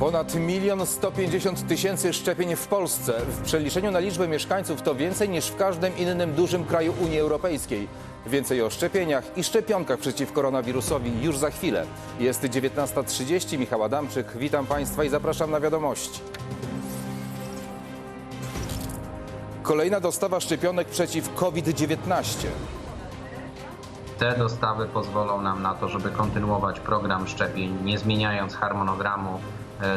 Ponad milion 150 tysięcy szczepień w Polsce. W przeliczeniu na liczbę mieszkańców to więcej niż w każdym innym dużym kraju Unii Europejskiej. Więcej o szczepieniach i szczepionkach przeciw koronawirusowi już za chwilę. Jest 19.30, Michał Adamczyk. Witam Państwa i zapraszam na wiadomości. Kolejna dostawa szczepionek przeciw COVID-19. Te dostawy pozwolą nam na to, żeby kontynuować program szczepień, nie zmieniając harmonogramu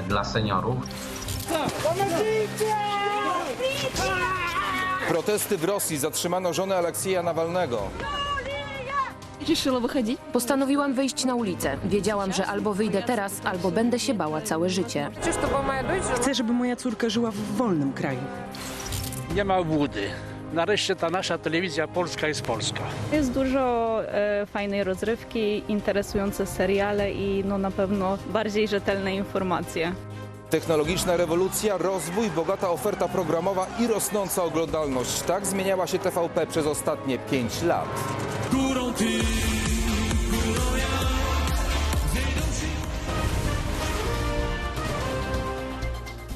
dla seniorów. Protesty w Rosji. Zatrzymano żonę Aleksieja Nawalnego. Решила выходить. Postanowiłam wyjść na ulicę. Wiedziałam, że albo wyjdę teraz, albo będę się bała całe życie. Chcę, żeby moja córka żyła w wolnym kraju. nie ma obłudy. Nareszcie ta nasza telewizja polska jest polska. Jest dużo e, fajnej rozrywki, interesujące seriale i no na pewno bardziej rzetelne informacje. Technologiczna rewolucja, rozwój, bogata oferta programowa i rosnąca oglądalność. Tak zmieniała się TVP przez ostatnie 5 lat.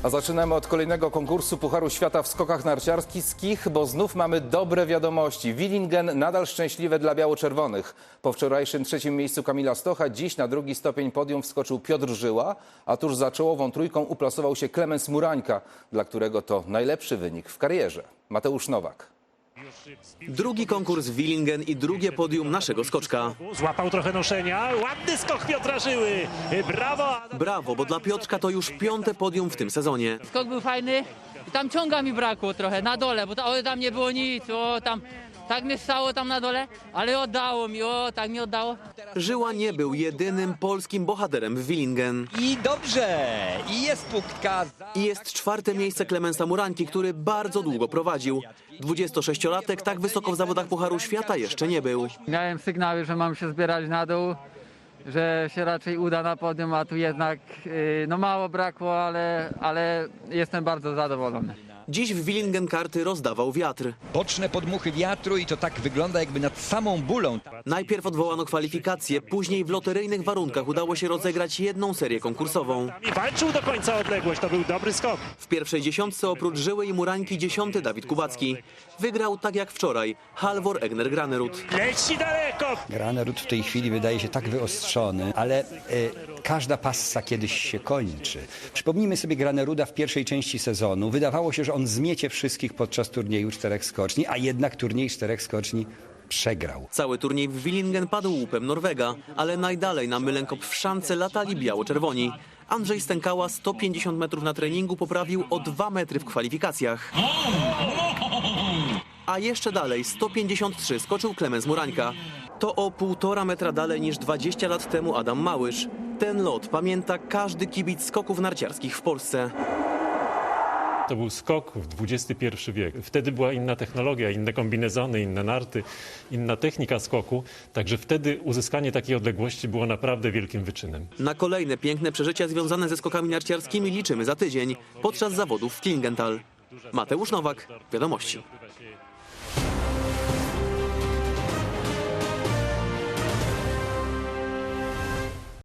A zaczynamy od kolejnego konkursu Pucharu Świata w skokach narciarskich, bo znów mamy dobre wiadomości. Willingen nadal szczęśliwe dla biało-czerwonych. Po wczorajszym trzecim miejscu Kamila Stocha dziś na drugi stopień podium wskoczył Piotr Żyła, a tuż za czołową trójką uplasował się Klemens Murańka, dla którego to najlepszy wynik w karierze. Mateusz Nowak. Drugi konkurs Willingen i drugie podium naszego skoczka. Złapał trochę noszenia. Ładny skok Piotra Żyły. Brawo! Brawo, bo dla Piotrka to już piąte podium w tym sezonie. Skok był fajny. Tam ciąga mi brakło trochę na dole, bo tam nie było nic. O, tam, tak mnie stało tam na dole, ale oddało mi, o, tak mi oddało. Żyła nie był jedynym polskim bohaterem w Willingen. I dobrze! I jest punktka. I jest czwarte miejsce Klemensa Murańki, który bardzo długo prowadził. 26-latek tak wysoko w zawodach Pucharu Świata jeszcze nie był. Miałem sygnały, że mam się zbierać na dół, że się raczej uda na podium, a tu jednak yy, no mało brakło, ale, ale jestem bardzo zadowolony. Dziś w Willingen karty rozdawał wiatr. Boczne podmuchy wiatru i to tak wygląda jakby nad samą bulą. Najpierw odwołano kwalifikacje, później w loteryjnych warunkach udało się rozegrać jedną serię konkursową. I walczył do końca odległość. To był dobry skok. W pierwszej dziesiątce oprócz Żyły i Murańki dziesiąty Dawid Kubacki. Wygrał tak jak wczoraj Halvor Egner Granerud. Leci daleko. Granerud w tej chwili wydaje się tak wyostrzony, ale e, każda passa kiedyś się kończy. Przypomnijmy sobie Graneruda w pierwszej części sezonu. Wydawało się, że on zmiecie wszystkich podczas turnieju czterech skoczni, a jednak turniej czterech skoczni przegrał. Cały turniej w Willingen padł łupem Norwega, ale najdalej na Mylenkop w szance latali biało-czerwoni. Andrzej Stękała 150 metrów na treningu poprawił o 2 metry w kwalifikacjach. A jeszcze dalej 153 skoczył Klemens Murańka. To o półtora metra dalej niż 20 lat temu Adam Małysz. Ten lot pamięta każdy kibic skoków narciarskich w Polsce. To był skok w XXI wiek. Wtedy była inna technologia, inne kombinezony, inne narty, inna technika skoku. Także wtedy uzyskanie takiej odległości było naprawdę wielkim wyczynem. Na kolejne piękne przeżycia związane ze skokami narciarskimi liczymy za tydzień podczas zawodów w Klingenthal. Mateusz Nowak, Wiadomości.